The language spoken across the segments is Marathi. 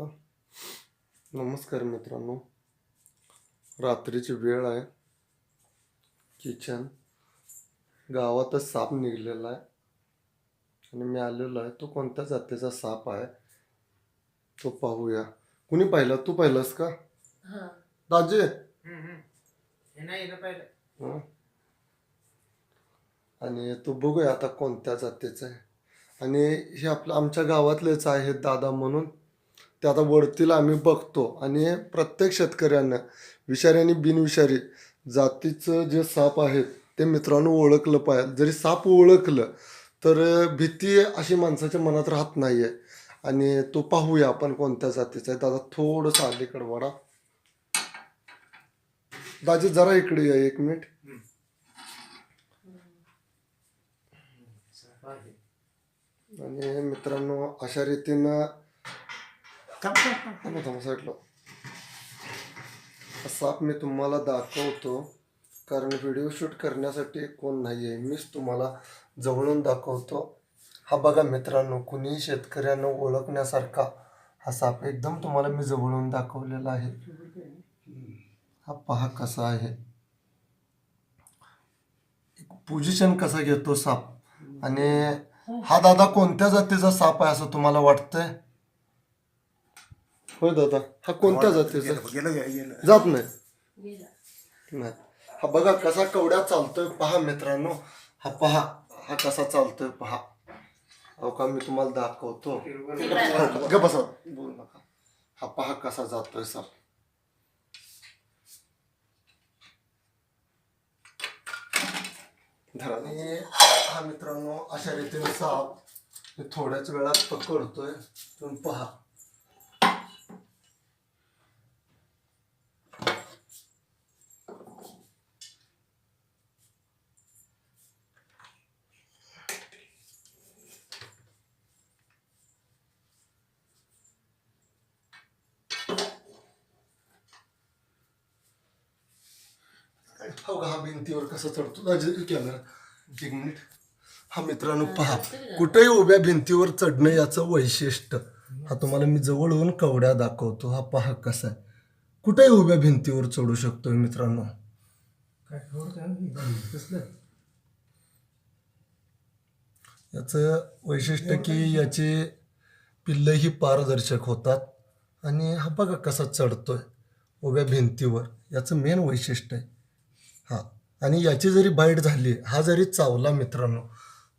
का? नमस्कार मित्रांनो. रात्रीची वेळ आहे. किचन. गावातच साप निघलेला आहे. आणि मी आलेलो आहे. तो कोणत्या जातीचा साप आहे? तो पाहूया. कुणी पाहिलं? तू पाहिलंस का? हा. दाजे. हम्म, हम्म. हे नाही ना पाहिलं. हं? आणि तो बघूया आता कोणत्या जातीचा आहे. आणि हे आपलं आमच्या गावातलेच आहेत दादा म्हणून. ते आता वरतीला आम्ही बघतो. आणि प्रत्येक शेतकऱ्यांना विषारी आणि बिनविषारी जातीचं जे साप आहेत ते मित्रांनो ओळखलं पाहिजे. जरी साप ओळखलं तर भीती अशी माणसाच्या मनात राहत नाही आहे आणि तो पाहूया आपण कोणत्या जातीचा आहे. दादा थोडंसं अलीकडं वडा दाजी जरा इकडे या एक मिनिट. आहे. आणि मित्रांनो अशा रीतीनं थांब, थांब, थांब. थांबा साईडला. हा साप मी तुम्हाला दाखवतो कारण व्हिडिओ शूट करण्यासाठी कोण नाही आहे मीच तुम्हाला जवळून दाखवतो. हा बघा मित्रांनो कुणीही शेतकऱ्यांना ओळखण्यासारखा हा साप. एकदम तुम्हाला मी जवळून दाखवलेला आहे. हा पहा कसा आहे. पोझिशन कसा घेतो साप? आणि हा दादा कोणत्या जातीचा साप आहे असं तुम्हाला वाटतंय? होय दादा हा कोणत्या जातीचा? गेलं, गेलं गेलं, गेलं. जात नाही? नाही. हा बघा कसा कवड्या चालतोय पहा मित्रांनो. हा पहा हा कसा चालतोय पहा. अहो का मी तुम्हाला दाखवतो. ग बसा. बोलू नका. हा पहा कसा जातोय धरा. आणि हा मित्रांनो अशा रीतीने साप मी थोड्याच वेळात पकडतोय. तुम्ही पहा हो का हा भिंतीवर कसा चढतो? कॅमेरा एक मिनिट. हा मित्रांनो पहा. कुठेही उभ्या भिंतीवर चढणं याचं वैशिष्ट्य. हा तुम्हाला मी जवळून कवड्या दाखवतो. हा पहा कसा आहे. कुठेही उभ्या भिंतीवर चढू शकतोय मित्रांनो. याचं वैशिष्ट्य की याचे पिल्लंही पारदर्शक होतात. आणि हा बघा कसा चढतोय. उभ्या भिंतीवर. याचं मेन वैशिष्ट्य आहे. हां. आणि याची जरी बाईट झाली हा जरी चावला मित्रांनो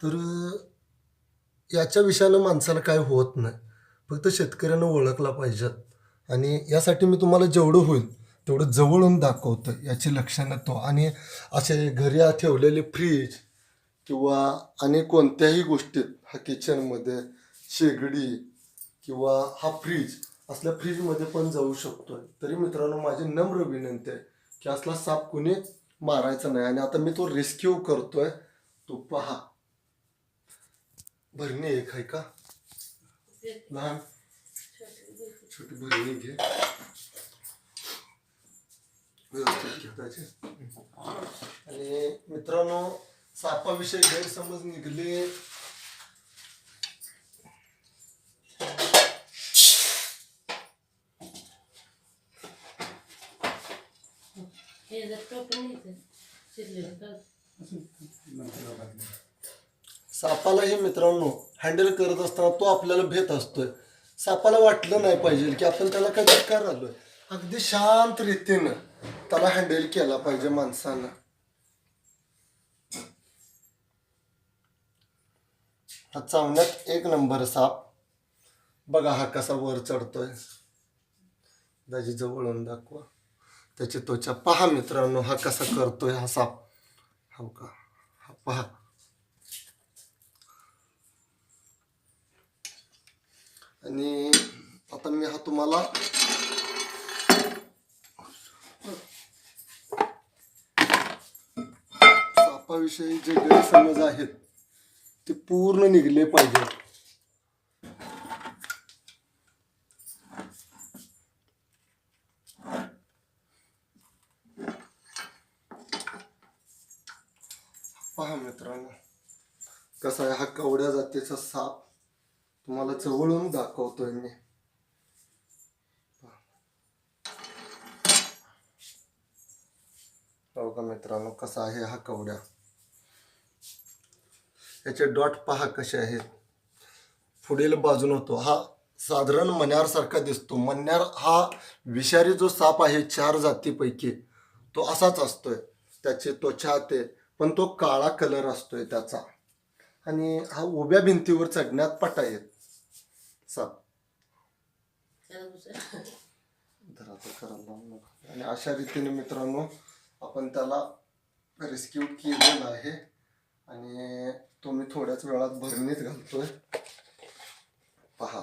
तर याच्या विषयानं माणसाला काय होत नाही. फक्त शेतकऱ्यानं ओळखला पाहिजेत आणि यासाठी मी तुम्हाला जेवढं होईल तेवढं जवळून दाखवतं याची लक्षणं तो. आणि असे घरी ठेवलेले फ्रीज किंवा आणि कोणत्याही गोष्टीत हा किचनमध्ये शेगडी किंवा हा फ्रीज असल्या फ्रीजमध्ये पण जाऊ शकतो तरी मित्रांनो माझी नम्र विनंती आहे की असला साप कुणी मारायचा नाही. आणि आता मी तो रेस्क्यू करतोय. तो पहा. भरणी एक आहे का? लहान. छोटी भरणी घे. व्यवस्थित आणि मित्रांनो सापाविषयी गैरसमज निघले हे जर टोपण घ्यायचं शिरलेलं तर सापालाही मित्रांनो हँडल करत असताना तो आपल्याला भेट असतोय. सापाला वाटलं नाही पाहिजे की आपण त्याला काही बेकार आलोय अगदी शांत रीतीनं त्याला हँडल केला पाहिजे माणसानं. हा चावण्यात एक नंबर साप. बघा हा कसा वर चढतोय. दाजी जवळून दाखवा. त्याची त्वचा पहा मित्रांनो हा कसा करतोय हा साप हो का? हा पहा. आणि आता मी हा तुम्हाला सापाविषयी जे गैरसमज आहेत ते पूर्ण निघले पाहिजे मित्रांनो कसा आहे हा कवड्या जातीचा साप? तुम्हाला चवळून दाखवतोय मी. हो मित्रांनो कसा आहे हा कवड्या? याचे डॉट पहा कसे आहेत. पुढील बाजून होतो. हा साधारण मन्यारसारखा दिसतो. मन्यार हा विषारी जो साप आहे चार जातीपैकी तो असाच असतोय. त्याची त्वचा ते पण तो काळा कलर असतोय त्याचा. आणि हा उभ्या भिंतीवर चढण्यात पटा येत. आणि अशा रीतीने मित्रांनो आपण त्याला रेस्क्यू केलेला आहे. आणि तो मी थोड्याच वेळात भरणीत घालतोय. पहा.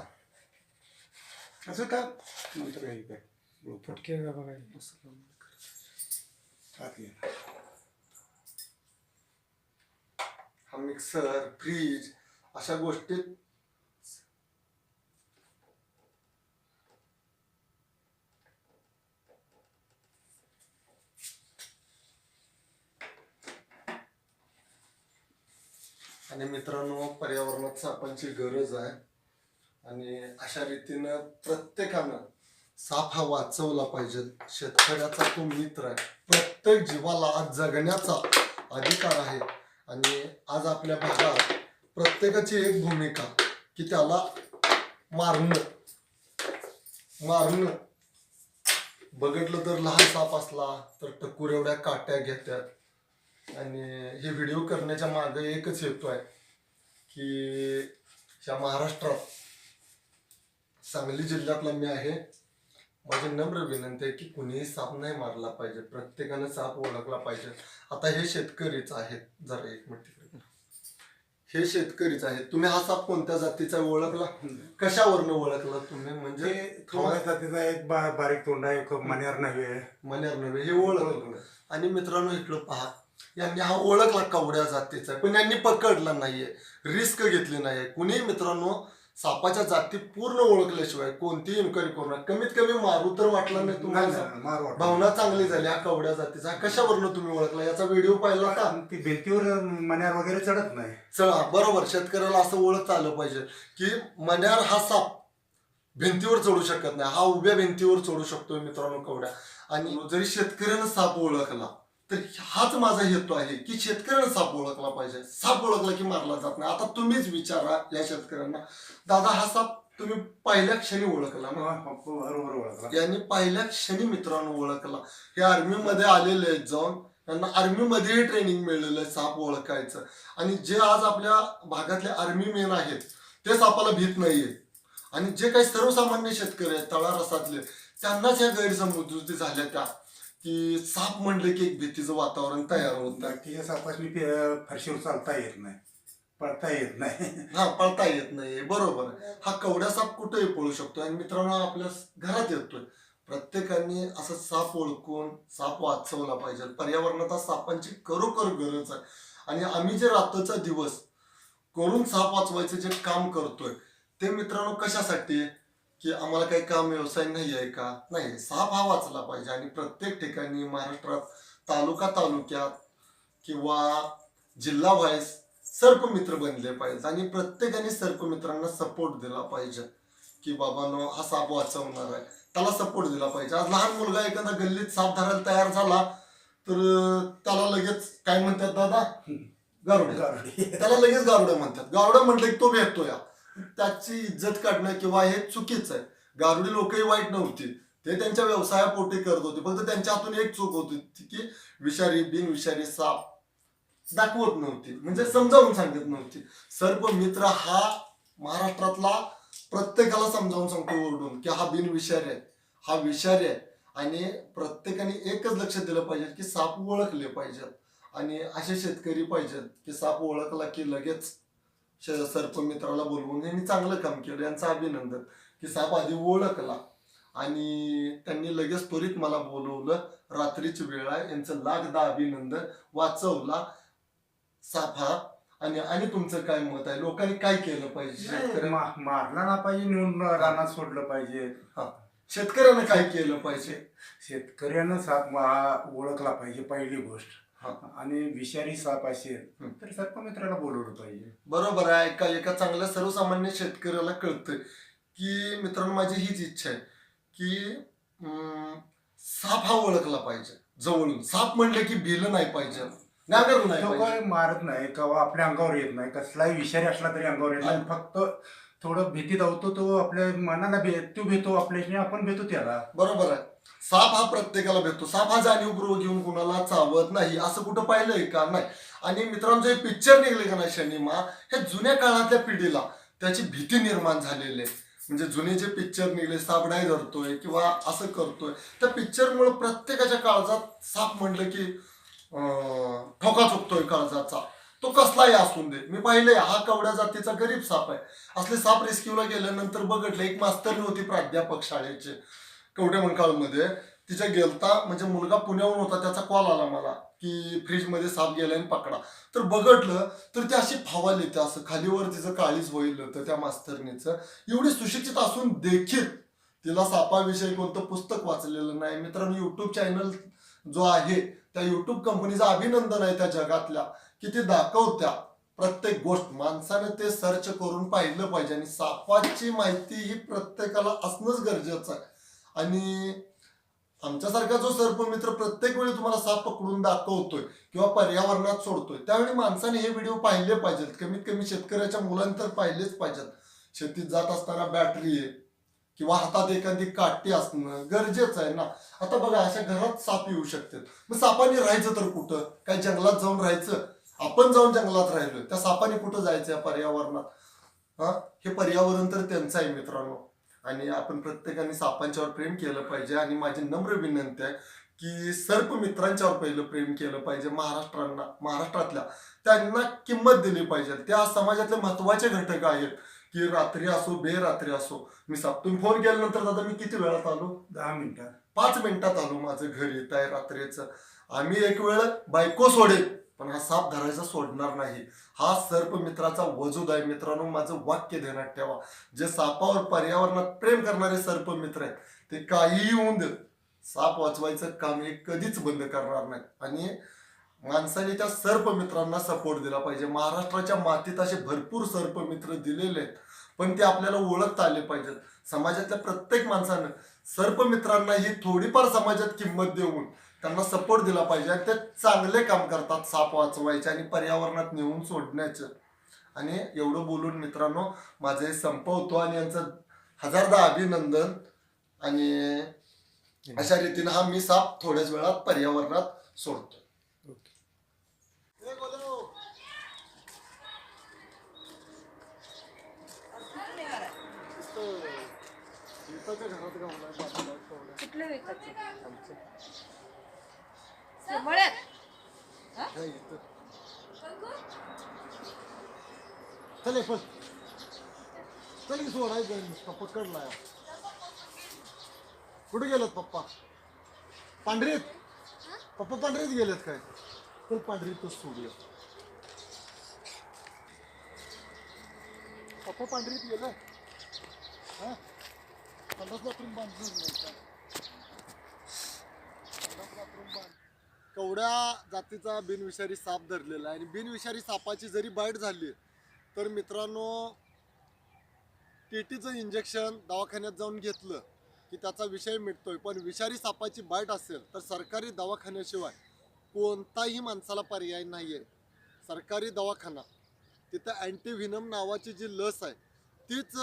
असं का? फटके का बघायला आत ये. हा मिक्सर फ्रीज अशा गोष्टीत आणि मित्रांनो पर्यावरणात सापांची गरज आहे. आणि अशा रीतीनं प्रत्येकानं साप हा वाचवला पाहिजे. शेतकऱ्याचा तो मित्र आहे. प्रत्येक जीवाला आज जगण्याचा अधिकार आहे. आणि आज आपल्या भागात प्रत्येकाची एक भूमिका की त्याला मारणं. मारणं. बघितलं तर लहान साप असला तर टकूर एवढ्या काट्या घेतात आणि हे व्हिडिओ करण्याच्या मागे एकच हेतू आहे की ह्या महाराष्ट्रात सांगली जिल्ह्यातला मी आहे. माझी नम्र विनंती आहे की कुणीही साप नाही मारला पाहिजे. प्रत्येकानं साप ओळखला पाहिजे. आता हे शेतकरीच आहेत. जरा एक मिनिट तिकडे. हे शेतकरीच आहेत. तुम्ही हा साप कोणत्या जातीचा ओळखला? कशावरनं ओळखला तुम्ही? म्हणजे थोड्या जातीचा एक बा- बारीक तोंड आहे. खूप मण्यार नव्हे. मण्यार नव्हे. हे ओळखलं. आणि मित्रांनो इकडं पहा. यांनी हा ओळखला कवड्या जातीचा आहे, पण यांनी पकडला नाहीये. रिस्क घेतली नाहीये. कुणीही मित्रांनो सापाच्या जाती पूर्ण ओळखल्याशिवाय कोणतीही इन्क्वायरी करू नका. कमीत कमी मारू तर वाटलं नाही तुम्हाला. भावना चांगली झाली हा कवड्या जातीचा. कशावरनं तुम्ही ओळखला? याचा व्हिडिओ पाहिला का? ती भिंतीवर मण्यार वगैरे चढत नाही. चला बरोबर. शेतकऱ्याला असं ओळखता आलं पाहिजे की मण्यार हा साप भिंतीवर चढू शकत नाही. हा उभ्या भिंतीवर चढू शकतोय मित्रांनो कवड्या. आणि जरी शेतकऱ्यानं साप ओळखला तर हाच माझा हेतू आहे की शेतकऱ्यानं साप ओळखला पाहिजे. साप ओळखला की मारला जात नाही. आता तुम्हीच विचारा या शेतकऱ्यांना. दादा हा साप तुम्ही पहिल्या क्षणी ओळखला ना? बरोबर ओळखला. यांनी पहिल्या क्षणी मित्रांनो ओळखला. हे आर्मीमध्ये आलेले आहेत जाऊन. त्यांना आर्मीमध्येही ट्रेनिंग मिळलेलं आहे साप ओळखायचं. आणि जे आज आपल्या भागातले आर्मी मेन आहेत ते सापाला भीत नाहीये. आणि जे काही सर्वसामान्य शेतकरी आहेत तळारसातले त्यांनाच या गैरसमजुती झाल्या त्या. की साप म्हणले की एक भीतीचं वातावरण तयार होत. बाकीच्या सापासनी फरशीवर चालता येत नाही. पळता येत नाही. हा पळता येत नाही बरोबर. हा कवड्या साप कुठेही पळू शकतो. आणि मित्रांनो आपल्या घरात येतोय. प्रत्येकाने असं साप ओळखून साप वाचवला पाहिजे. पर्यावरणात सापांची खरोखर गरज आहे. आणि आम्ही जे रात्रीचा दिवस करून साप वाचवायचं जे काम करतोय ते मित्रांनो कशासाठी? की आम्हाला काही काम व्यवसाय नाही आहे का? नाही साप हा वाचला पाहिजे. आणि प्रत्येक ठिकाणी महाराष्ट्रात तालुका तालुक्यात किंवा जिल्हा व्हाईस सर्पमित्र बनले पाहिजेत. आणि प्रत्येकाने सर्पमित्रांना सपोर्ट दिला पाहिजे. की बाबानो हा साप वाचवणार आहे. त्याला सपोर्ट दिला पाहिजे. आज लहान मुलगा एखादा गल्लीत साप धरायला तयार झाला तर त्याला लगेच काय म्हणतात दादा? गारुडे. गारुडी. त्याला लगेच गारुडे म्हणतात. गारुडे म्हटलं की तो भेटतो या त्याची इज्जत काढणं किंवा हे चुकीचं आहे. गारुडी लोकही वाईट नव्हती. ते त्यांच्या व्यवसायापोटी करत होते. फक्त त्यांच्या हातून एक चूक होती की विषारी बिनविषारी साप दाखवत नव्हती. म्हणजे समजावून सांगत नव्हती. सर्व मित्र हा महाराष्ट्रातला प्रत्येकाला समजावून सांगतो ओरडून की हा बिनविषारी आहे. हा विषारी आहे. आणि प्रत्येकाने एकच लक्ष दिलं पाहिजे की साप ओळखले पाहिजेत. आणि असे शेतकरी पाहिजेत की साप ओळखला की लगेच श- सर्पमित्राला बोलवून यांनी चांगलं काम केलं. यांचं अभिनंदन की साप आधी ओळखला आणि त्यांनी लगेच त्वरित मला बोलवलं. रात्रीची वेळ आहे. यांचं लाखदा अभिनंदन. वाचवला. हा. आणि आणि तुमचं काय मत आहे? लोकांनी काय केलं पाहिजे? शेतकऱ्या मा- मारला ना पाहिजे नेऊन रानात सोडलं पाहिजे. शेतकऱ्यानं काय केलं पाहिजे? शेतकऱ्यानं साप मा- ओळखला पाहिजे पहिली गोष्ट. आणि विषारी साप असेल. तर सर्पमित्राला बोलवलं पाहिजे. बरोबर आहे एका एका चांगल्या सर्वसामान्य शेतकऱ्याला कळतंय की मित्रांनो माझी हीच इच्छा आहे की अं, साप हा ओळखला पाहिजे जवळून. साप म्हणले की भिलं नाही पाहिजे नागर नाही तो पाहिजे. काही मारत नाही किंवा आपल्या अंगावर येत नाही कसलाही विषारी असला तरी अंगावर येत नाही फक्त थोडं भीती धावतो तो आपल्या मनाला भे भेटतो भेतो आपल्याशी आपण भेटतो त्याला. बरोबर आहे. साप हा प्रत्येकाला भेटतो साप हा जाणीवपूर्वक घेऊन कुणाला चावत नाही असं कुठं पाहिलंय का? नाही. आणि मित्रांनो हे पिक्चर निघले का नाही शनिमा? हे जुन्या काळातल्या पिढीला त्याची भीती निर्माण झालेली आहे. म्हणजे जुने जे पिक्चर निघले नाही धरतोय किंवा असं करतोय त्या पिक्चरमुळे प्रत्येकाच्या काळजात साप म्हणलं की ठोका चुकतोय काळजाचा. तो कसलाही असून दे. मी पाहिलंय हा कवड्या जातीचा गरीब साप आहे. असले साप रेस्क्यूला गेल्यानंतर बघितलं एक मास्तर होती प्राध्यापक शाळेचे कवड्या मंकाळमध्ये. तिच्या गेलता म्हणजे मुलगा पुण्याहून होता त्याचा कॉल आला मला की फ्रीजमध्ये साप गेलाय आणि पकडा. तर बघटलं तर ती अशी फावाली येते असं खालीवर तिचं काळीच होईल होतं त्या मास्तरनीचं. एवढी सुशिक्षित असून देखील तिला सापाविषयी कोणतं पुस्तक वाचलेलं नाही. मित्रांनो युट्यूब चॅनल जो आहे त्या युट्यूब कंपनीचं अभिनंदन आहे त्या जगातल्या. की ते दाखवत्या. प्रत्येक गोष्ट माणसानं ते सर्च करून पाहिलं पाहिजे आणि सापाची माहिती ही प्रत्येकाला असणंच गरजेचं आहे. आणि आमच्यासारखा जो सर्पमित्र प्रत्येक वेळी तुम्हाला साप पकडून दाखवतोय किंवा पर्यावरणात सोडतोय त्यावेळी माणसाने हे व्हिडिओ पाहिले पाहिजेत. कमीत कमी शेतकऱ्याच्या मुलांनी तर पाहिलेच पाहिजेत. शेतीत जात असताना बॅटरी आहे किंवा हातात एखादी काठी असणं गरजेचं आहे ना. आता बघा अशा घरात साप येऊ शकतात. मग सापाने राहायचं तर कुठं? काय जंगलात जाऊन राहायचं? आपण जाऊन जंगलात राहिलोय. त्या सापाने कुठं जायचं या पर्यावरणात? हा? हे पर्यावरण तर त्यांचं आहे मित्रांनो. आणि आपण प्रत्येकाने सापांच्यावर प्रेम केलं पाहिजे. आणि माझी नम्र विनंती आहे की सर्प मित्रांच्यावर पहिलं प्रेम केलं पाहिजे. महाराष्ट्रांना महाराष्ट्रातल्या त्यांना किंमत दिली पाहिजे. त्या समाजातले महत्त्वाचे घटक आहेत की रात्री असो बेरात्री असो. मी साप तुम्ही फोन केल्यानंतर दादा मी किती वेळात आलो? दहा मिनिटात. पाच मिनिटात आलो माझं घर. येत आहे रात्रीचं. आम्ही एक वेळ बायको सोडेल. पण हा साप धरायचा सोडणार नाही. हा सर्प मित्राचा वजूद आहे. मित्रांनो माझं वाक्य ध्यानात ठेवा. जे सापावर पर्यावरणात प्रेम करणारे सर्प मित्र आहेत ते काहीही होऊन देत साप वाचवायचं काम हे कधीच बंद करणार नाही. आणि माणसाने त्या सर्प मित्रांना सपोर्ट दिला पाहिजे. महाराष्ट्राच्या मातीत असे भरपूर सर्प मित्र दिलेले आहेत पण ते आपल्याला ओळखता आले पाहिजेत. समाजातल्या प्रत्येक माणसानं सर्प मित्रांना ही थोडीफार समाजात किंमत देऊन त्यांना सपोर्ट दिला पाहिजे आणि ते चांगले काम करतात साप वाचवायचे आणि पर्यावरणात नेऊन सोडण्याचं. आणि एवढं बोलून मित्रांनो माझं हे संपवतो आणि यांचं हजारदा अभिनंदन. आणि अशा रीतीने हा मी साप थोड्याच वेळात पर्यावरणात सोडतो. ए, गोलू. चले पण पळ. चल सोडायचं नुसता पकडलाय कुठे गेलेत पप्पा? पांढरीत? पप्पा पांढरीत गेलेत काय? चल पांढरीतच सोडूया. पप्पा पांढरीत गेलं. हा? पन्नास बाथरूम बांधलं नाही का? पन्नास bathroom बांध. कवड्या जातीचा बिनविषारी साप धरलेला आहे. आणि बिनविषारी सापाची जरी बाईट झाली तर मित्रांनो टीटीचं इंजेक्शन दवाखान्यात जाऊन घेतलं की त्याचा विषय मिटतोय. पण विषारी सापाची बाईट असेल तर सरकारी दवाखान्याशिवाय कोणताही माणसाला पर्याय नाही आहे सरकारी दवाखाना तिथं अँटीव्हिनम नावाची जी लस आहे तीच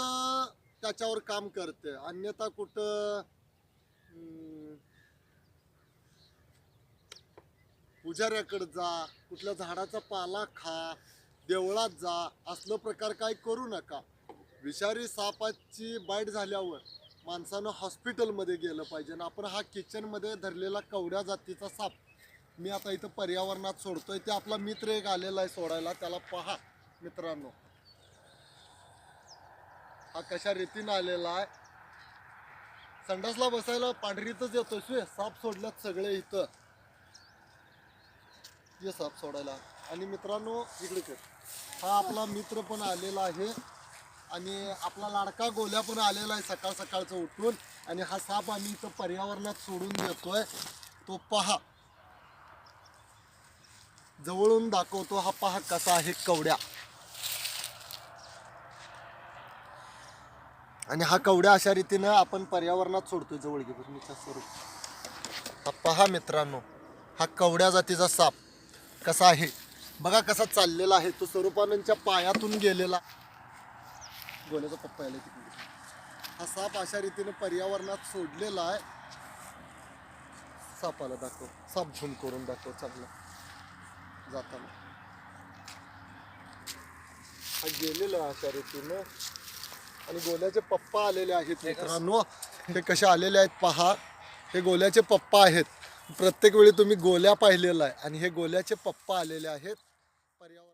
त्याच्यावर काम करते. अन्यथा कुठं पुजाऱ्याकडे जा कुठल्या झाडाचा पाला खा देवळात जा असलं प्रकार काय करू नका. विषारी सापाची बाईट झाल्यावर माणसानं हॉस्पिटलमध्ये गेलं पाहिजे आणि आपण हा किचनमध्ये धरलेला कवड्या जातीचा साप मी आता इथं पर्यावरणात सोडतोय. ते आपला मित्र एक आलेला आहे सोडायला. त्याला पहा मित्रांनो. हा कशा रीतीनं आलेला आहे. संडासला बसायला पांढरीतच येतोय. स्वे साप सोडल्यात सगळे इथं. ये साप सोडायला. आणि मित्रांनो इकडे कर हा आपला मित्र पण आलेला आहे. आणि आपला लाडका गोल्या पण आलेला आहे सकाळ सकाळचं उठून. आणि हा साप आम्ही इथं पर्यावरणात सोडून देतोय. तो पहा. जवळून दाखवतो हा पहा कसा आहे कवड्या. आणि हा कवड्या अशा रीतीनं आपण पर्यावरणात सोडतोय जवळ घे स्वरूप हा पहा मित्रांनो हा कवड्या जातीचा साप. कसा आहे? बघा कसा चाललेला आहे. तो स्वरूपानंदच्या पायातून गेलेला. गोल्याचा पप्पा आला तिकडे हा साप अशा रीतीने पर्यावरणात सोडलेला आहे. सापाला दाखव. साप झूम करून दाखव चांगला. जाताना. हा गेलेला अशा रीतीनं. आणि गोल्याचे पप्पा आलेले आहेत मित्रांनो. हे कसे आलेले आहेत पहा. हे गोल्याचे पप्पा आहेत. प्रत्येक वेळी तुम्ही गोल्या पाहिलेला आहे आणि हे गोल्याचे पप्पा आलेले आहेत. पर्यावरण